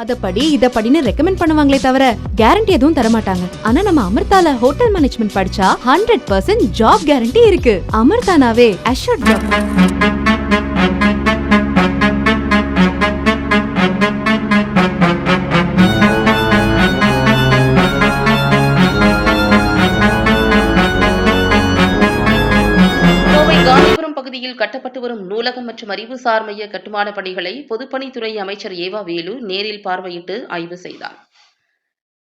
அதை படி இதை படின்னு ரெக்கமெண்ட் பண்ணுவாங்களே தவிர கேரண்டி எதுவும் தர மாட்டாங்க ஆனா நம்ம அமிர்தால ஹோட்டல் மேனேஜ்மெண்ட் படிச்சா ஹண்ட்ரட் பர்சன்ட் ஜாப் கேரண்டி இருக்கு. அமிர்தானாவே அஷூர்ட் ஜாப் பகுதியில் கட்டப்பட்டு வரும் நூலகம் மற்றும் அறிவுசார் மைய கட்டுமான பணிகளை பொதுப்பணித்துறை அமைச்சர் ஏவா வேலு நேரில் பார்வையிட்டு ஆய்வு செய்தார்.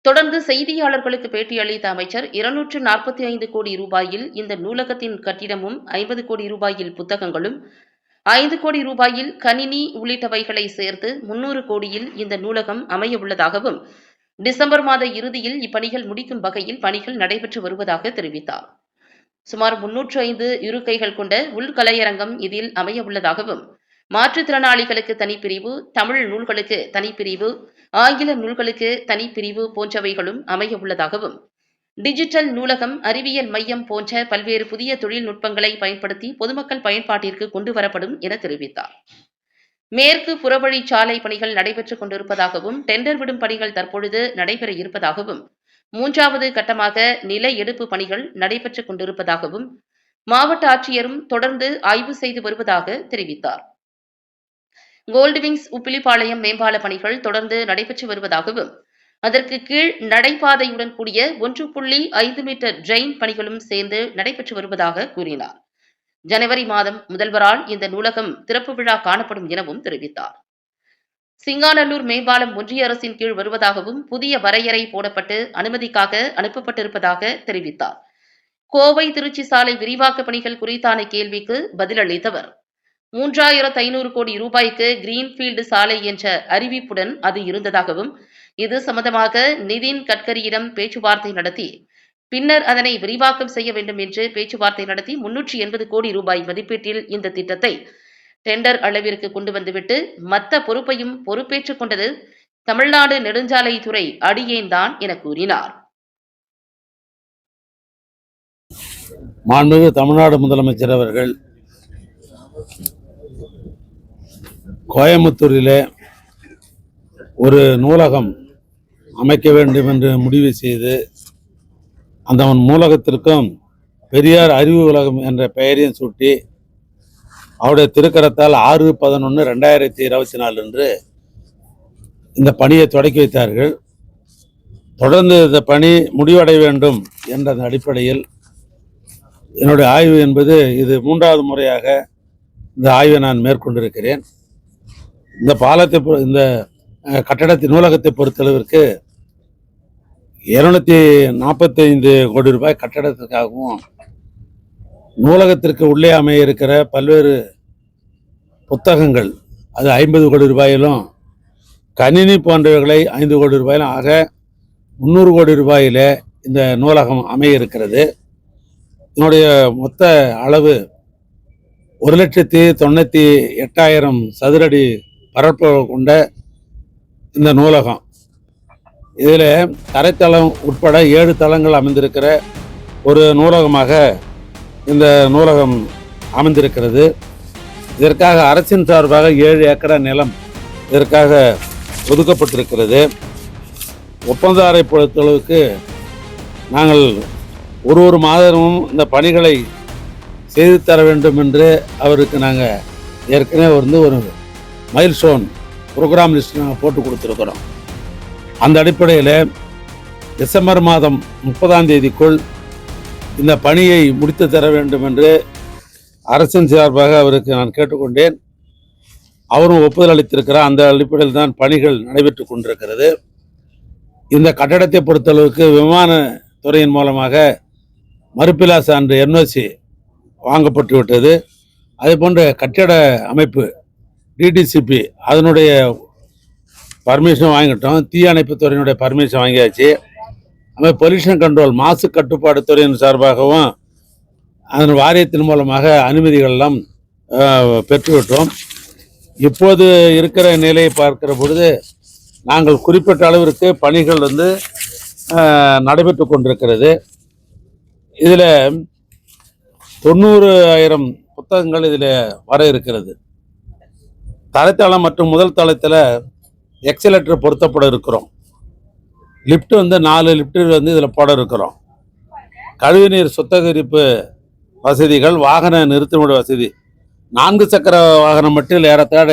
தொடர்ந்து செய்தியாளர்களுக்கு பேட்டியளித்த அமைச்சர் இருநூற்று நாற்பத்தி ஐந்து கோடி ரூபாயில் இந்த நூலகத்தின் கட்டிடமும் ஐம்பது கோடி ரூபாயில் புத்தகங்களும் ஐந்து கோடி ரூபாயில் கணினி உள்ளிட்டவைகளை சேர்த்து முன்னூறு கோடியில் இந்த நூலகம் அமைய உள்ளதாகவும் டிசம்பர் மாத இறுதியில் இப்பணிகள் முடிக்கும் வகையில் பணிகள் நடைபெற்று வருவதாக தெரிவித்தார். சுமார் முன்னூற்று ஐந்து இருக்கைகள் கொண்ட உள்கலையரங்கம் இதில் அமைய உள்ளதாகவும் மாற்றுத்திறனாளிகளுக்கு தனிப்பிரிவு தமிழ் நூல்களுக்கு தனிப்பிரிவு ஆங்கில நூல்களுக்கு தனிப்பிரிவு போன்றவைகளும் அமைய உள்ளதாகவும் டிஜிட்டல் நூலகம் அறிவியல் மையம் போன்ற பல்வேறு புதிய தொழில்நுட்பங்களை பயன்படுத்தி பொதுமக்கள் பயன்பாட்டிற்கு கொண்டு வரப்படும் என தெரிவித்தார். மேற்கு புறவழிச்சாலை பணிகள் நடைபெற்றுக் கொண்டிருப்பதாகவும் டெண்டர் விடும் பணிகள் தற்பொழுது நடைபெற இருப்பதாகவும் மூன்றாவது கட்டமாக நில எடுப்பு பணிகள் நடைபெற்றுக் கொண்டிருப்பதாகவும் மாவட்ட ஆட்சியரும் தொடர்ந்து ஆய்வு செய்து வருவதாக தெரிவித்தார். கோல்டுவிங்ஸ் உப்பிலிப்பாளையம் மேம்பால பணிகள் தொடர்ந்து நடைபெற்று வருவதாகவும் அதற்கு கீழ் நடைபாதையுடன் கூடிய ஒன்று புள்ளி ஐந்து மீட்டர் ட்ரெயின் பணிகளும் சேர்ந்து நடைபெற்று வருவதாக கூறினார். ஜனவரி மாதம் முதல்வரால் இந்த நூலகம் திறப்பு விழா காணப்படும் எனவும் தெரிவித்தார். சிங்காநல்லூர் மேம்பாலம் ஒன்றிய அரசின் கீழ் வருவதாகவும் புதிய வரையறை போடப்பட்டு அனுமதிக்காக அனுப்பப்பட்டிருப்பதாக தெரிவித்தார். கோவை திருச்சி சாலை விரிவாக்க பணிகள் குறித்தான கேள்விக்கு பதிலளித்தவர். மூன்றாயிரத்து ஐநூறு கோடி ரூபாய்க்கு கிரீன்ஃபீல்டு சாலை என்ற அறிவிப்புடன் அது இருந்ததாகவும் இது சம்பந்தமாக நிதின் கட்கரியிடம் பேச்சுவார்த்தை நடத்தி பின்னர் அதனை விரிவாக்கம் செய்ய வேண்டும் என்று பேச்சுவார்த்தை நடத்தி முன்னூற்றி எண்பது கோடி ரூபாய் மதிப்பீட்டில் இந்த திட்டத்தை டெண்டர் அளவிற்கு கொண்டு வந்துவிட்டு மத்த பொறுப்பையும் பொறுப்பேற்றுக் கொண்டது தமிழ்நாடு நெடுஞ்சாலைத்துறை அடியேன் தான் என கூறினார். மாண்புமிகு தமிழ்நாடு முதலமைச்சர் அவர்கள் கோயம்புத்தூரிலே ஒரு நூலகம் அமைக்க வேண்டும் என்று முடிவு செய்து அந்த நூலகத்திற்கும் பெரியார் அறிவு உலகம் என்ற பெயரையும் சூட்டி அவருடைய திருக்கரத்தால் ஆறு பதினொன்று ரெண்டாயிரத்தி இருபத்தி நாலு அன்று இந்த பணியை தொடக்கி வைத்தார்கள். தொடர்ந்து இந்த பணி முடிவடைய வேண்டும் என்ற அடிப்படையில் என்னுடைய ஆய்வு என்பது இது மூன்றாவது முறையாக இந்த ஆய்வை நான் மேற்கொண்டிருக்கிறேன். இந்த பாலத்தை இந்த கட்டடத்தின் நூலகத்தை பொறுத்தளவிற்கு இருநூத்தி நாற்பத்தைந்து கோடி ரூபாய் கட்டடத்திற்காகவும் நூலகத்திற்கு உள்ளே அமைய இருக்கிற பல்வேறு புத்தகங்கள் அது ஐம்பது கோடி ரூபாயிலும் கணினி போன்றவைகளை ஐந்து கோடி ரூபாயிலும் ஆக முந்நூறு கோடி ரூபாயில் இந்த நூலகம் அமைய இருக்கிறது. என்னுடைய மொத்த அளவு ஒரு லட்சத்தி தொண்ணூற்றி எட்டாயிரம் சதுரடி பரப்பு கொண்ட இந்த நூலகம். இதில் தரைத்தளம் உட்பட ஏழு தளங்கள் அமைந்திருக்கிற ஒரு நூலகமாக இந்த நூலகம் அமைந்திருக்கிறது. இதற்காக அரசின் சார்பாக ஏழு ஏக்கரா நிலம் இதற்காக ஒதுக்கப்பட்டிருக்கிறது. ஒப்பந்தாரை பொறுத்தளவுக்கு நாங்கள் ஒரு ஒரு மாதமும் இந்த பணிகளை செய்து தர வேண்டும் என்று அவருக்கு நாங்கள் ஏற்கனவே வந்து ஒரு மைல் ஸ்டோன் ப்ரோக்ராம் லிஸ்ட் நாங்கள் போட்டு கொடுத்துருக்குறோம். அந்த அடிப்படையில் டிசம்பர் மாதம் முப்பதாம் தேதிக்குள் இந்த பணியை முடித்து தர வேண்டும் என்று அரசின் சார்பாக அவருக்கு நான் கேட்டுக்கொண்டேன். அவரும் ஒப்புதல் அளித்திருக்கிறார். அந்த அடிப்படையில் தான் பணிகள் நடைபெற்று கொண்டிருக்கிறது. இந்த கட்டடத்தை பொறுத்தளவுக்கு விமான துறையின் மூலமாக மறுப்பிலா சான்று என்ஓசி வாங்கப்பட்டுவிட்டது அதே போன்ற கட்டிட அமைப்பு டிடிசிபி அதனுடைய பர்மிஷன் வாங்கிட்டோம். தீயணைப்பு துறையினுடைய பர்மிஷன் வாங்கியாச்சு. அதுமாதிரி பொல்யூஷன் கண்ட்ரோல் மாசு கட்டுப்பாடு துறையின் சார்பாகவும் அதன் வாரியத்தின் மூலமாக அனுமதிகள் எல்லாம் பெற்றுவிட்டோம். இப்போது இருக்கிற நிலையை பார்க்கிற பொழுது நாங்கள் குறிப்பிட்ட அளவிற்கு பணிகள் வந்து நடைபெற்று கொண்டிருக்கிறது. இதில் தொண்ணூறு ஆயிரம் புத்தகங்கள் இதில் வர இருக்கிறது. தரைத்தளம் மற்றும் முதல் தளத்தில் எக்ஸலேட்டர் பொருத்தப்பட இருக்கிறோம். லிஃப்ட் வந்து நாலு லிஃப்ட் வந்து இதில் போட இருக்கிறோம். கழிவுநீர் சுத்திகரிப்பு வசதிகள் வாகன நிறுத்துமிட வசதி. நான்கு சக்கர வாகனம் மட்டும் ஏறத்தாழ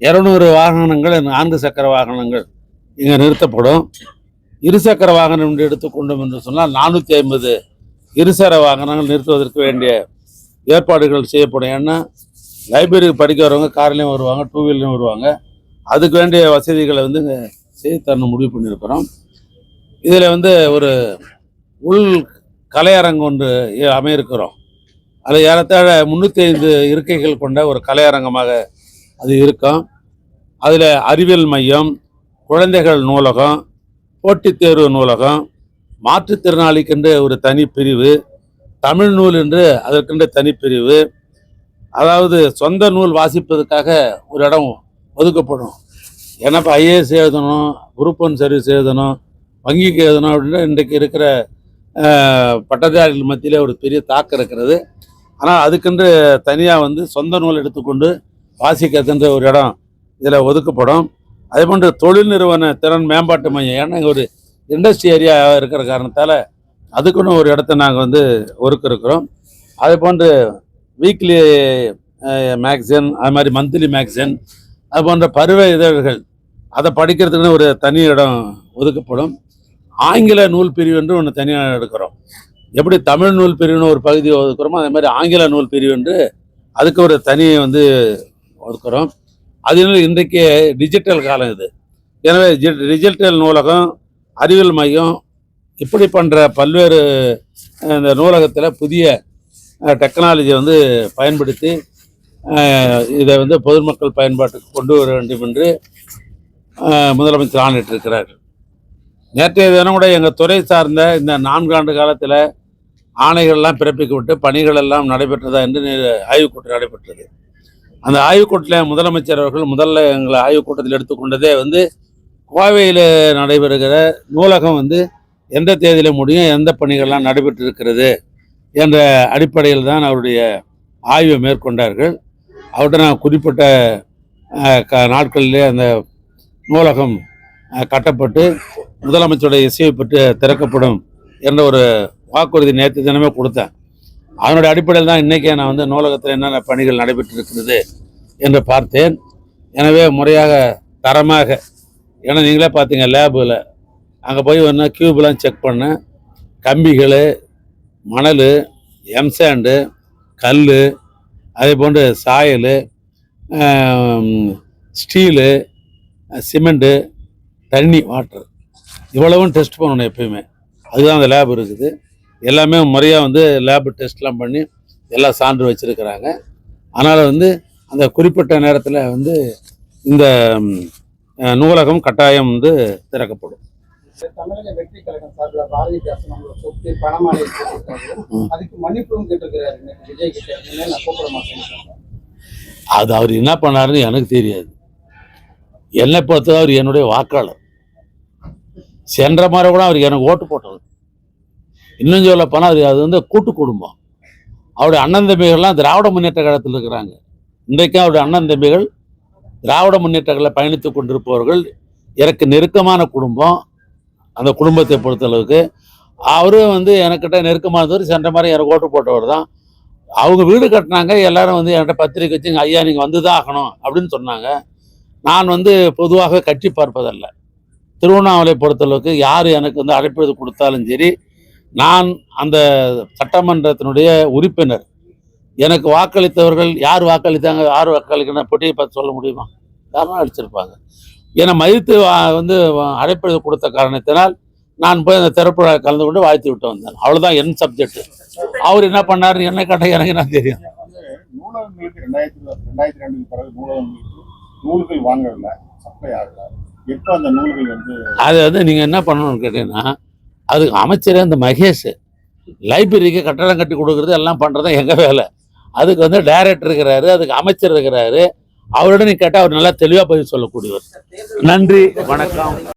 இரநூறு வாகனங்கள் நான்கு சக்கர வாகனங்கள் இங்கே நிறுத்தப்படும். இருசக்கர வாகனம் என்று எடுத்துக்கொண்டோம் என்று சொன்னால் நானூற்றி ஐம்பது இருசர வாகனங்கள் நிறுத்துவதற்கு வேண்டிய ஏற்பாடுகள் செய்யப்படும். ஏன்னா லைப்ரரிக்கு படிக்க வரவங்க கார்லேயும் வருவாங்க டூ வீலர்லையும் வருவாங்க. அதுக்கு வேண்டிய வசதிகளை வந்து இங்கே செய்து தரணும் முடிவு பண்ணியிருக்கிறோம். இதில் வந்து ஒரு உள் கலையரங்கு ஒன்று இ- அமையிருக்கிறோம். அது ஏறத்தாழ முந்நூற்றி ஐந்து இருக்கைகள் கொண்ட ஒரு கலையரங்கமாக அது இருக்கும். அதில் அறிவியல் மையம் குழந்தைகள் நூலகம் போட்டித் தேர்வு நூலகம் மாற்றுத்திறனாளிக்கென்று ஒரு தனி பிரிவு தமிழ் நூல் என்று அதற்கென்று தனிப்பிரிவு அதாவது சொந்த நூல் வாசிப்பதற்காக ஒரு இடம் ஒதுக்கப்படும். ஏன்னா இப்போ ஐஏஎஸ் எழுதணும் குரூப் ஒன் சர்வீஸ் எழுதணும் வங்கிக்கு எழுதணும் அப்படின்னா இன்றைக்கு இருக்கிற பட்டதாரிகள் மத்தியில் ஒரு பெரிய தாக்கம் இருக்கிறது. ஆனால் அதுக்கென்று தனியாக வந்து சொந்த நூல் எடுத்துக்கொண்டு வாசிக்கிறதுன்ற ஒரு இடம் இதில் ஒதுக்கப்படும். அதே போன்று தொழில் நிறுவன திறன் மேம்பாட்டு மையம் ஏன்னா இங்கே ஒரு இண்டஸ்ட்ரி ஏரியா இருக்கிற காரணத்தால் அதுக்குன்னு ஒரு இடத்த நாங்கள் வந்து ஒதுக்க இருக்கிறோம் அதே போன்று வீக்லி மேக்சின் அது மாதிரி மந்த்லி மேக்சின் அது போன்ற பருவ இதழ்கள் அதை படிக்கிறதுக்குன்னு ஒரு தனி இடம் ஒதுக்கப்படும். ஆங்கில நூல் பிரிவு என்று ஒன்று தனியாக எடுக்கிறோம். எப்படி தமிழ் நூல் பிரிவுன்னு ஒரு பகுதி ஒதுக்குறோமோ அதே மாதிரி ஆங்கில நூல் பிரிவு என்று அதுக்கு ஒரு தனி வந்து ஒதுக்குறோம். அதில் இன்றைக்கு டிஜிட்டல் காலம் இது. எனவே ஜி- டிஜிட்டல் நூலகம் அறிவியல் மையம் இப்படி பண்ணுற பல்வேறு இந்த நூலகத்தில் புதிய டெக்னாலஜியை வந்து பயன்படுத்தி இதை வந்து பொதுமக்கள் பயன்பாட்டுக்கு கொண்டு வர வேண்டும் என்று முதலமைச்சர் ஆணையிட்டிருக்கிறார். நேற்றைய தினம் கூட எங்கள் துறை சார்ந்த இந்த நான்காண்டு காலத்தில் ஆணைகள்லாம் பிறப்பிக்கப்பட்டு பணிகள் எல்லாம் நடைபெற்றதா என்று ஆய்வுக்கூட்டம் நடைபெற்றது. அந்த ஆய்வுக்கூட்டத்தில் முதலமைச்சர் அவர்கள் முதல்ல எங்களை ஆய்வுக்கூட்டத்தில் எடுத்துக்கொண்டதே வந்து கோவையில் நடைபெறுகிற நூலகம் வந்து எந்த தேதியில் முடியும் எந்த பணிகள்லாம் நடைபெற்று இருக்கிறது என்ற அடிப்படையில் தான் அவருடைய ஆய்வை மேற்கொண்டார்கள். அவர்கிட்ட நான் குறிப்பிட்ட க நாட்களிலே அந்த நூலகம் கட்டப்பட்டு முதலமைச்சருடைய இசையை பெற்று திறக்கப்படும் என்ற ஒரு வாக்குறுதி நேற்று தினமே கொடுத்தேன். அதனுடைய அடிப்படையில் தான் இன்றைக்கே நான் வந்து நூலகத்தில் என்னென்ன பணிகள் நடைபெற்று இருக்கிறது என்று பார்த்தேன். எனவே முறையாக தரமாக ஏன்னா நீங்களே பார்த்தீங்க லேபில். அங்கே போய் ஒன்று கியூப்லாம் செக் பண்ணேன். கம்பிகள் மணல் எம்சாண்டு கல் அதே போன்று சாயல் ஸ்டீலு சிமெண்ட்டு தண்ணி வாட்டர். இவ்வளவும் டெஸ்ட் பண்ணணும் எப்பயுமே. அதுதான் அந்த லேப் இருக்குது. எல்லாமே முறையாக வந்து லேப் டெஸ்ட்லாம் பண்ணி எல்லாம் சான்று வச்சுருக்கிறாங்க. அதனால் வந்து அந்த குறிப்பிட்ட நேரத்தில் வந்து இந்த நூலகம் கட்டாயம் வந்து திறக்கப்படும். தமிழக வெற்றி கழகம் சார்பில் பாரதிய அவங்களோட சொத்து பணமாலை அதுக்கு மன்னிப்பும் கேட்டிருக்கிறாரு விஜய் கிட்ட. நான் கூப்பிட மாட்டேன் அது அவர் என்ன பண்ணாருன்னு எனக்கு தெரியாது. என்னை பொறுத்தவரை அவர் என்னுடைய வாக்காளர். சென்ற மாதிரி கூட அவருக்கு எனக்கு ஓட்டு போட்டவர். இன்னும் சொல்ல போனால் அது அது வந்து கூட்டு குடும்பம். அவருடைய அண்ணன் தம்பிகள்லாம் திராவிட முன்னேற்ற கழகத்தில் இருக்கிறாங்க. இன்றைக்கும் அவருடைய அண்ணன் தம்பிகள் திராவிட முன்னேற்ற கழக பயணித்து கொண்டிருப்பவர்கள். எனக்கு நெருக்கமான குடும்பம். அந்த குடும்பத்தை பொறுத்தளவுக்கு அவரும் வந்து எனக்கிட்ட நெருக்கமானவர் சென்ற மாதிரி எனக்கு ஓட்டு போட்டவர் தான். அவங்க வீடு கட்டினாங்க எல்லாரும் வந்து என்கிட்ட பத்திரிக்கை வச்சு ஐயா நீங்கள் வந்து தான் ஆகணும் அப்படின்னு சொன்னாங்க. நான் வந்து பொதுவாக கட்சி பார்ப்பதல்ல. திருவண்ணாமலை பொறுத்தளவுக்கு யார் எனக்கு வந்து அழைப்பு கொடுத்தாலும் சரி நான் அந்த சட்டமன்றத்தினுடைய உறுப்பினர். எனக்கு வாக்களித்தவர்கள் யார் வாக்களித்தாங்க யார் வாக்களிக்கணும் போட்டியை பார்த்து சொல்ல முடியுமா? யாரும் அடிச்சிருப்பாங்க. என்னை மதித்து வந்து அழைப்பது கொடுத்த காரணத்தினால் நான் போய் அந்த திறப்புழா கலந்து கொண்டு வாழ்த்து விட்டு வந்தேன். அவ்வளோதான் என் சப்ஜெக்ட் அவர் என்ன பண்ணாரு? என்ன கேட்டால் எனக்கு நான் தெரியும்? நூலகங்களுக்கு ரெண்டாயிரத்தி ரெண்டாயிரத்தி ரெண்டுக்கு பிறகு நூலகங்களுக்கு நூல்கள் வாங்கல சப்ளை ஆகல. எப்போ அந்த நூல்கள் வந்து அது வந்து நீங்கள் என்ன பண்ணணும்னு கேட்டீங்கன்னா அதுக்கு அமைச்சரே அந்த மகேஷ். லைப்ரரிக்கு கட்டடம் கட்டி கொடுக்குறது எல்லாம் பண்ணுறது எங்கள் வேலை. அதுக்கு வந்து டைரக்டர் இருக்கிறாரு அதுக்கு அமைச்சர் இருக்கிறாரு. அவருடன் கேட்டால் அவர் நல்லா தெளிவாக பதில் சொல்லக்கூடியவர். நன்றி வணக்கம்.